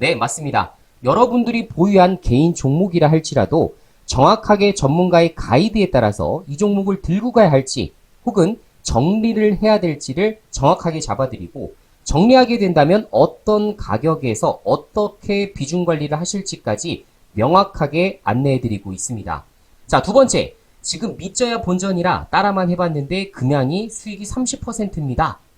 네, 맞습니다. 여러분들이 보유한 개인 종목이라 할지라도 정확하게 전문가의 가이드에 따라서 이 종목을 들고 가야 할지 혹은 정리를 해야 될지를 정확하게 잡아드리고 정리하게 된다면 어떤 가격에서 어떻게 비중 관리를 하실지까지 명확하게 안내해드리고 있습니다. 자, 두 번째. 지금 믿져야 본전이라 따라만 해봤는데 금양이 수익이 30%입니다.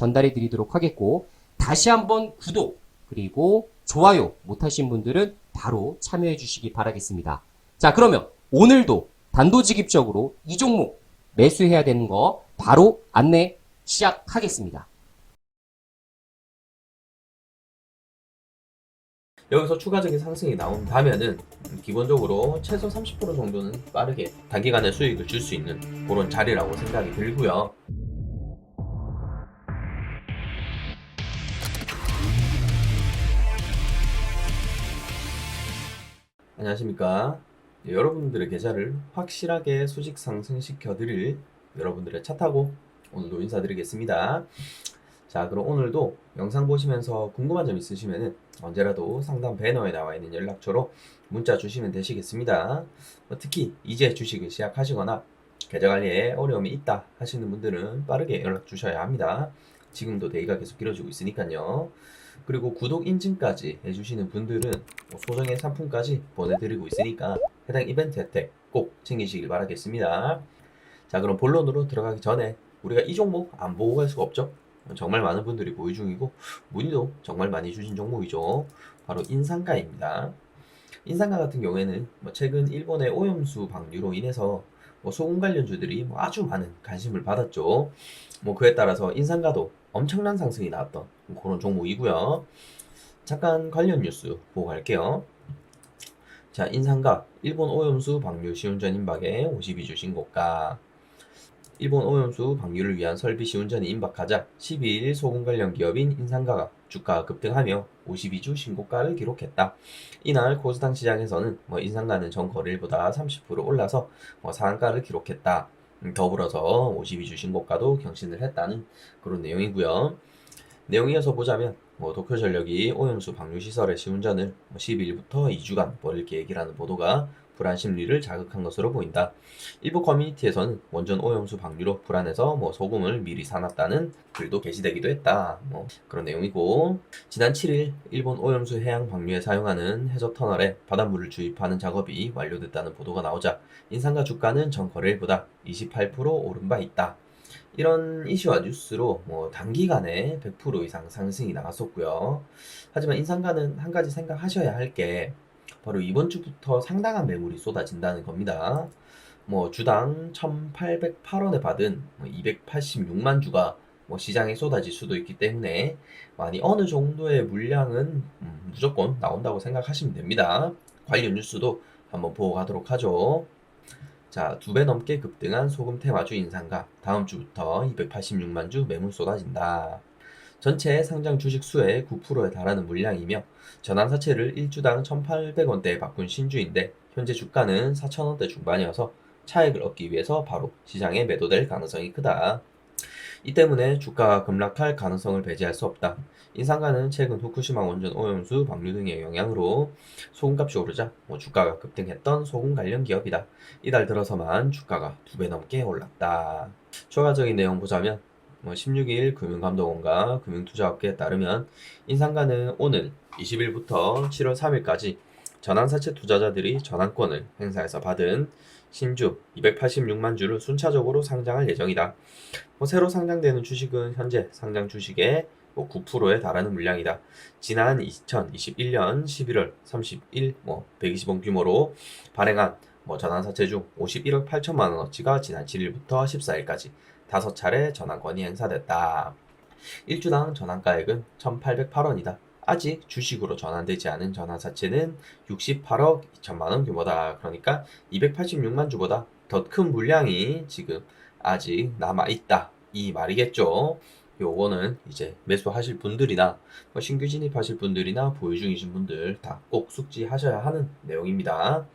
전달해 드리도록 하겠고 다시 한번 구독 그리고 좋아요 못하신 분들은 바로 참여해 주시기 바라겠습니다. 자 그러면 오늘도 단도직입적으로 이 종목 매수해야 되는 거 바로 안내 시작하겠습니다. 여기서 추가적인 상승이 나온다면은 기본적으로 최소 30% 정도는 빠르게 단기간에 수익을 줄 수 있는 그런 자리라고 생각이 들고요. 안녕하십니까. 네, 여러분들의 계좌를 확실하게 수직 상승시켜 드릴 여러분들의 차 타고 오늘도 인사드리겠습니다. 자, 그럼 오늘도 영상 보시면서 궁금한 점 있으시면 언제라도 상담 배너에 나와 있는 연락처로 문자 주시면 되시겠습니다. 뭐 특히 이제 주식을 시작하시거나 계좌 관리에 어려움이 있다 하시는 분들은 빠르게 연락 주셔야 합니다. 지금도 대기가 계속 길어지고 있으니까요. 그리고 구독 인증까지 해주시는 분들은 뭐 소정의 상품까지 보내드리고 있으니까 해당 이벤트 혜택 꼭 챙기시길 바라겠습니다. 자, 그럼 본론으로 들어가기 전에 우리가 이 종목 안 보고 갈 수가 없죠. 정말 많은 분들이 보유 중이고 문의도 정말 많이 주신 종목이죠. 바로 인상가입니다. 인상가 같은 경우에는 뭐 최근 일본의 오염수 방류로 인해서 뭐 소금 관련주들이 뭐 아주 많은 관심을 받았죠. 뭐 그에 따라서 인상가도 엄청난 상승이 나왔던 그런 종목이고요. 잠깐 관련 뉴스 보고 갈게요. 자, 인상가 일본 오염수 방류 시운전 임박에 52주 신고가 일본 오염수 방류를 위한 설비 시운전이 임박하자 12일 소금 관련 기업인 인상가가 주가가 급등하며 52주 신고가를 기록했다. 이날 코스닥 시장에서는 뭐 인상가는 전 거래일보다 30% 올라서 뭐 상한가를 기록했다. 음, 더불어서 52주 신고가도 경신을 했다는 그런 내용이고요. 내용 이어서 보자면 뭐 도쿄전력이 오염수 방류 시설의 시운전을 12일부터 2주간 벌일 계획이라는 보도가 불안 심리를 자극한 것으로 보인다. 일부 커뮤니티에서는 원전 오염수 방류로 불안해서 뭐 소금을 미리 사놨다는 글도 게시되기도 했다. 뭐 그런 내용이고 지난 7일 일본 오염수 해양 방류에 사용하는 해저 터널에 바닷물을 주입하는 작업이 완료됐다는 보도가 나오자 인상가 주가는 전 거래일보다 28% 오른 바 있다. 이런 이슈와 뉴스로 뭐 단기간에 100% 이상 상승이 나왔었고요. 하지만 인상가는 한 가지 생각하셔야 할 게 바로 이번 주부터 상당한 매물이 쏟아진다는 겁니다. 뭐 주당 1,808원에 받은 286만 주가 뭐 시장에 쏟아질 수도 있기 때문에 많이 어느 정도의 물량은 음, 무조건 나온다고 생각하시면 됩니다. 관련 뉴스도 한번 보고 가도록 하죠. 자, 두 배 넘게 급등한 소금 테마주 인상가 다음 주부터 286만 주 매물 쏟아진다. 전체 상장 주식 수의 9%에 달하는 물량이며 전환사채를 1주당 1,800원대에 바꾼 신주인데 현재 주가는 4,000원대 중반이어서 차익을 얻기 위해서 바로 시장에 매도될 가능성이 크다. 이 때문에 주가가 급락할 가능성을 배제할 수 없다. 인상가는 최근 후쿠시마 원전 오염수 방류 등의 영향으로 소금값이 오르자 뭐 주가가 급등했던 소금 관련 기업이다. 이달 들어서만 주가가 두 배 넘게 올랐다. 추가적인 내용 보자면 뭐 16일 금융감독원과 금융투자업계에 따르면 인상가는 오늘 20일부터 7월 3일까지 전환사채 투자자들이 전환권을 행사해서 받은 신주 286만 주를 순차적으로 상장할 예정이다. 뭐 새로 상장되는 주식은 현재 상장 주식의 뭐 9%에 달하는 물량이다. 지난 2021년 11월 30일 뭐 120원 규모로 발행한 뭐 전환사채 중 51억 8천만 원어치가 지난 7일부터 14일까지 다섯 차례 전환권이 행사됐다. 1주당 전환가액은 1,808원이다. 아직 주식으로 전환되지 않은 전환사채는 68억 2천만 원 규모다. 그러니까 286만 주보다 더 큰 물량이 지금 아직 남아 있다. 이 말이겠죠. 요거는 이제 매수하실 분들이나 뭐 신규 진입하실 분들이나 보유 중이신 분들 다 꼭 숙지하셔야 하는 내용입니다.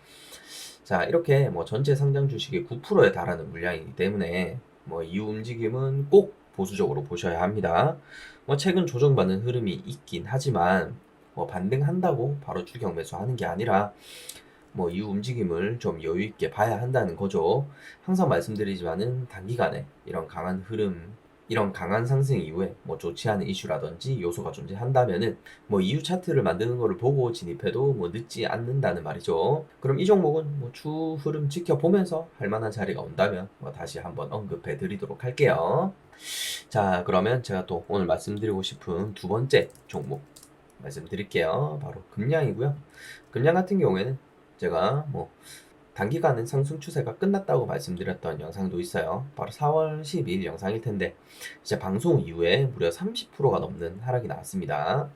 자, 이렇게 뭐 전체 상장 주식의 9%에 달하는 물량이기 때문에 뭐 이후 움직임은 꼭 보수적으로 보셔야 합니다. 뭐 최근 조정받는 흐름이 있긴 하지만 뭐 반등한다고 바로 추격 매수하는 게 아니라 뭐 이후 움직임을 좀 여유 있게 봐야 한다는 거죠. 항상 말씀드리지만은 단기간에 이런 강한 흐름 이런 강한 상승 이후에 뭐 좋지 않은 이슈라든지 요소가 존재한다면은 뭐 이후 차트를 만드는 거를 보고 진입해도 뭐 늦지 않는다는 말이죠. 그럼 이 종목은 뭐 추 흐름 지켜보면서 할 만한 자리가 온다면 뭐 다시 한번 언급해 드리도록 할게요. 자, 그러면 제가 또 오늘 말씀드리고 싶은 두 번째 종목 말씀드릴게요. 바로 금량이고요. 금량 같은 경우에는 제가 뭐 단기간은 상승 추세가 끝났다고 말씀드렸던 영상도 있어요. 바로 4월 12일 영상일 텐데 이제 방송 이후에 무려 30%가 넘는 하락이 나왔습니다.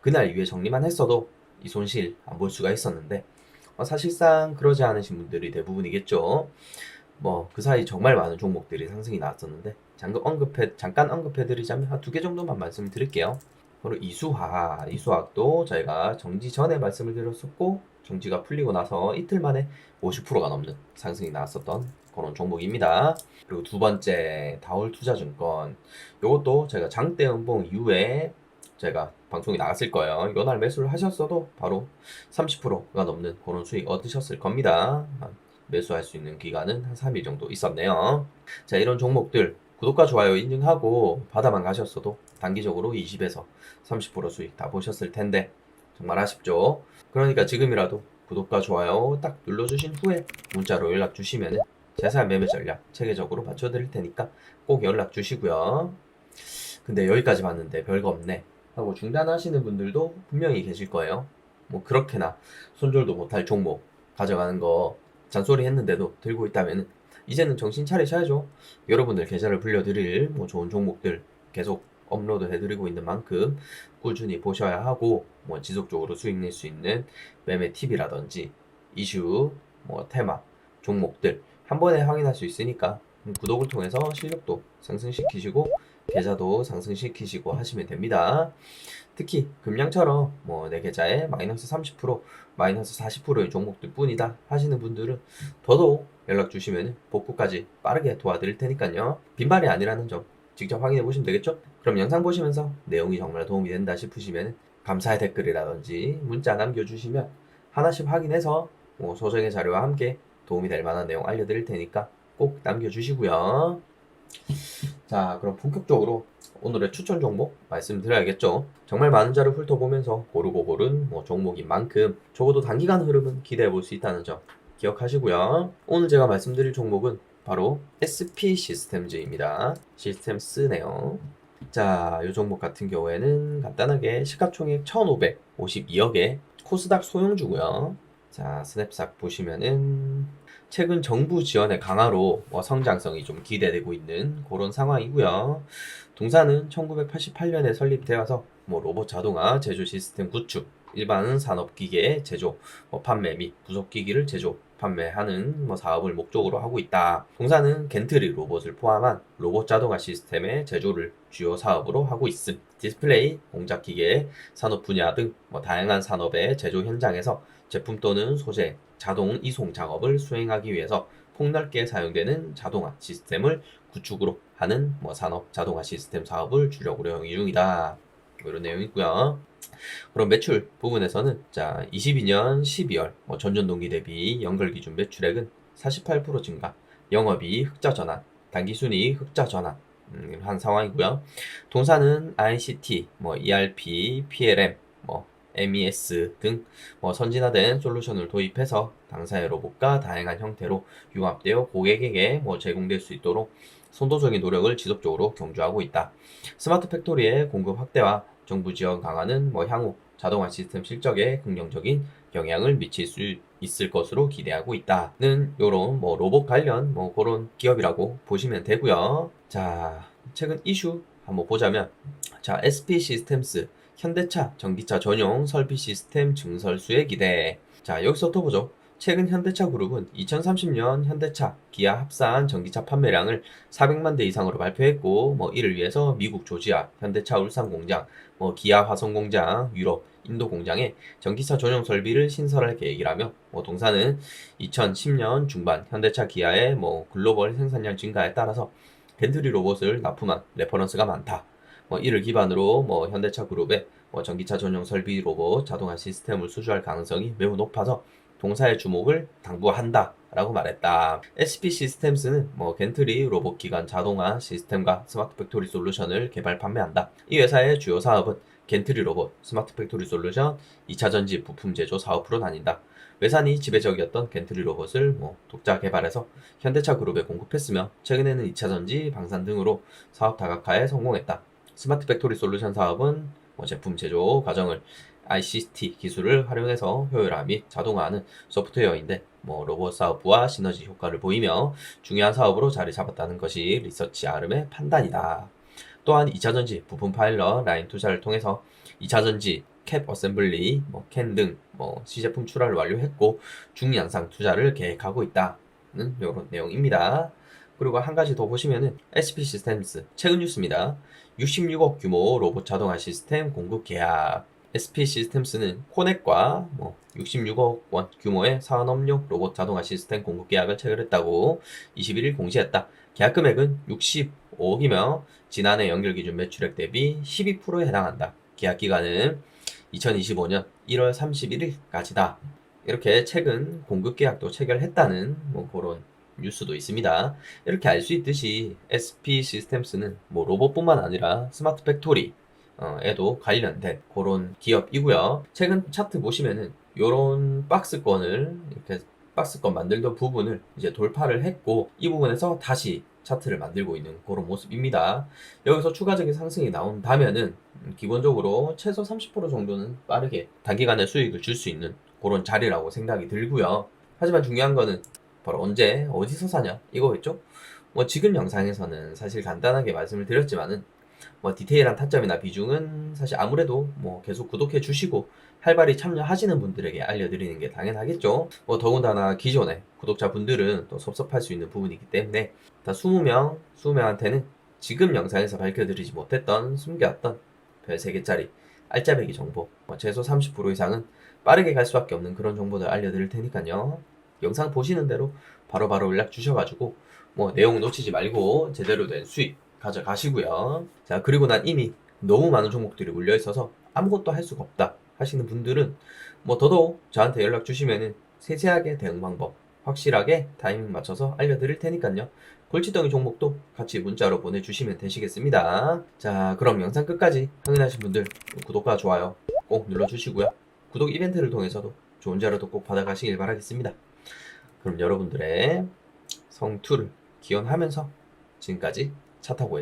그날 이후에 정리만 했어도 이 손실 안 볼 수가 있었는데 어, 사실상 그러지 않으신 분들이 대부분이겠죠. 뭐 그 사이 정말 많은 종목들이 상승이 나왔었는데 잠깐 언급해 잠깐 언급해 드리자면 한두개 정도만 말씀을 드릴게요. 바로 이수화, 이수화도 저희가 정지 전에 말씀을 드렸었고 정지가 풀리고 나서 이틀 만에 50%가 넘는 상승이 나왔었던 그런 종목입니다. 그리고 두 번째 다올 투자증권 이것도 제가 장대 음봉 이후에 제가 방송이 나갔을 거예요. 이날 매수를 하셨어도 바로 30%가 넘는 그런 수익 얻으셨을 겁니다. 매수할 수 있는 기간은 한 3일 정도 있었네요. 자, 이런 종목들 구독과 좋아요 인증하고 받아만 가셨어도 단기적으로 20에서 30% 수익 다 보셨을 텐데 정말 아쉽죠. 그러니까 지금이라도 구독과 좋아요 딱 눌러주신 후에 문자로 연락 주시면 자세한 매매 전략 체계적으로 맞춰드릴 테니까 꼭 연락 주시고요. 근데 여기까지 봤는데 별거 없네 하고 중단하시는 분들도 분명히 계실 거예요. 뭐 그렇게나 손절도 못할 종목 가져가는 거 잔소리 했는데도 들고 있다면 이제는 정신 차리셔야죠. 여러분들 계좌를 불려드릴 뭐 좋은 종목들 계속 업로드 해드리고 있는 만큼 꾸준히 보셔야 하고 뭐 지속적으로 수익 낼 수 있는 매매 팁이라든지 이슈, 뭐 테마, 종목들 한 번에 확인할 수 있으니까 구독을 통해서 실력도 상승시키시고 계좌도 상승시키시고 하시면 됩니다. 특히 금량처럼 뭐 내 계좌에 마이너스 30% 마이너스 40%의 종목들 뿐이다 하시는 분들은 더더욱 연락 주시면 복구까지 빠르게 도와드릴 테니까요. 빈말이 아니라는 점 직접 확인해 보시면 되겠죠? 그럼 영상 보시면서 내용이 정말 도움이 된다 싶으시면 감사의 댓글이라든지 문자 남겨주시면 하나씩 확인해서 뭐 소정의 자료와 함께 도움이 될 만한 내용 알려드릴 테니까 꼭 남겨주시고요. 자, 그럼 본격적으로 오늘의 추천 종목 말씀드려야겠죠. 정말 많은 자료 훑어보면서 고르고 고른 뭐 종목인 만큼 적어도 단기간 흐름은 기대해 볼 수 있다는 점 기억하시고요. 오늘 제가 말씀드릴 종목은 바로 SP 시스템즈입니다. 시스템 쓰네요. 자, 이 종목 같은 경우에는 간단하게 시가총액 1,552억의 코스닥 소형주고요. 자, 스냅삭 보시면은 최근 정부 지원의 강화로 뭐 성장성이 좀 기대되고 있는 그런 상황이고요. 동사는 1988년에 설립되어서 뭐 로봇 자동화 제조 시스템 구축, 일반 산업기계 제조, 뭐 판매 및 부속기기를 제조, 판매하는 뭐 사업을 목적으로 하고 있다. 동사는 겐트리 로봇을 포함한 로봇 자동화 시스템의 제조를 주요 사업으로 하고 있음. 디스플레이, 공작 기계, 산업 분야 등 뭐 다양한 산업의 제조 현장에서 제품 또는 소재, 자동 이송 작업을 수행하기 위해서 폭넓게 사용되는 자동화 시스템을 구축으로 하는 뭐 산업 자동화 시스템 사업을 주력으로 영위 중이다. 뭐 이런 내용이고요. 그럼 매출 부분에서는 자 22년 12월 뭐 전년 동기 대비 연결 기준 매출액은 48% 증가, 영업이 흑자 전환, 단기 순이익 흑자 전환 음, 한 상황이고요. 동사는 ICT, 뭐 ERP, PLM, 뭐 MES 등 뭐 선진화된 솔루션을 도입해서 당사의 로봇과 다양한 형태로 융합되어 고객에게 뭐 제공될 수 있도록 선도적인 노력을 지속적으로 경주하고 있다. 스마트 팩토리의 공급 확대와 정부 지원 강화는 뭐 향후 자동화 시스템 실적에 긍정적인 영향을 미칠 수 있을 것으로 기대하고 있다는 요런 뭐 로봇 관련 뭐 그런 기업이라고 보시면 되고요. 자, 최근 이슈 한번 보자면 자, SP 시스템스 현대차 전기차 전용 설비 시스템 증설 수의 기대. 자, 여기서부터 보죠. 최근 현대차 그룹은 2030년 현대차, 기아 합산 전기차 판매량을 400만 대 이상으로 발표했고, 뭐 이를 위해서 미국 조지아 현대차 울산 공장, 뭐 기아 화성 공장, 유럽, 인도 공장에 전기차 전용 설비를 신설할 계획이라며, 뭐 동사는 2010년 중반 현대차 기아의 뭐 글로벌 생산량 증가에 따라서 벤트리 로봇을 납품한 레퍼런스가 많다. 뭐 이를 기반으로 뭐 현대차 그룹의 뭐 전기차 전용 설비 로봇 자동화 시스템을 수주할 가능성이 매우 높아서 동사의 주목을 당부한다 라고 말했다. SP 시스템스는 뭐 겐트리 로봇 기관 자동화 시스템과 스마트 팩토리 솔루션을 개발 판매한다. 이 회사의 주요 사업은 겐트리 로봇, 스마트 팩토리 솔루션, 2차 전지 부품 제조 사업으로 나뉜다. 외산이 지배적이었던 겐트리 로봇을 뭐 독자 개발해서 현대차 그룹에 공급했으며 최근에는 2차 전지, 방산 등으로 사업 다각화에 성공했다. 스마트 팩토리 솔루션 사업은 뭐 제품 제조 과정을 ICT 기술을 활용해서 효율화 및 자동화하는 소프트웨어인데 뭐 로봇 사업부와 시너지 효과를 보이며 중요한 사업으로 자리 잡았다는 것이 리서치 아름의 판단이다. 또한 2차 전지 부품 파일럿 라인 투자를 통해서 2차 전지 캡 어셈블리, 뭐 캔 등 뭐 시제품 출하를 완료했고 중량상 투자를 계획하고 있다는 이런 내용입니다. 그리고 한 가지 더 보시면은 SP 시스템스 최근 뉴스입니다. 66억 규모 로봇 자동화 시스템 공급 계약. SP 시스템스는 코넥과 뭐 66억 원 규모의 산업용 로봇 자동화 시스템 공급 계약을 체결했다고 21일 공시했다. 계약 금액은 65억이며 지난해 연결 기준 매출액 대비 12%에 해당한다. 계약 기간은 2025년 1월 31일까지다. 이렇게 최근 공급 계약도 체결했다는 뭐 그런 뉴스도 있습니다. 이렇게 알 수 있듯이 SP 시스템스는 뭐 로봇뿐만 아니라 스마트 팩토리 어, 에도 관련된 그런 기업이고요. 최근 차트 보시면은 요런 박스권을 이렇게 박스권 만들던 부분을 이제 돌파를 했고 이 부분에서 다시 차트를 만들고 있는 그런 모습입니다. 여기서 추가적인 상승이 나온다면은 음, 기본적으로 최소 30% 정도는 빠르게 단기간에 수익을 줄 수 있는 그런 자리라고 생각이 들고요. 하지만 중요한 거는 바로 언제 어디서 사냐 이거겠죠? 뭐 지금 영상에서는 사실 간단하게 말씀을 드렸지만은 뭐 디테일한 타점이나 비중은 사실 아무래도 뭐 계속 구독해 주시고 활발히 참여하시는 분들에게 알려드리는 게 당연하겠죠. 뭐 더군다나 기존에 구독자분들은 또 섭섭할 수 있는 부분이기 때문에 다 20명, 20명한테는 지금 영상에서 밝혀드리지 못했던 숨겨왔던 별 3개짜리 알짜배기 정보 뭐 최소 30% 이상은 빠르게 갈 수밖에 없는 그런 정보들 알려드릴 테니까요. 영상 보시는 대로 바로바로 연락 주셔가지고 뭐 내용 놓치지 말고 제대로 된 수익 가져가시고요. 자 그리고 난 이미 너무 많은 종목들이 몰려 있어서 아무것도 할 수가 없다 하시는 분들은 뭐 더더욱 저한테 연락 주시면은 세세하게 대응 방법 확실하게 타이밍 맞춰서 알려드릴 테니까요. 골치덩이 종목도 같이 문자로 보내주시면 되시겠습니다. 자 그럼 영상 끝까지 확인하신 분들 구독과 좋아요 꼭 눌러주시고요. 구독 이벤트를 통해서도 좋은 자료도 꼭 받아가시길 바라겠습니다. 그럼 여러분들의 성투를 기원하면서 지금까지 차 타고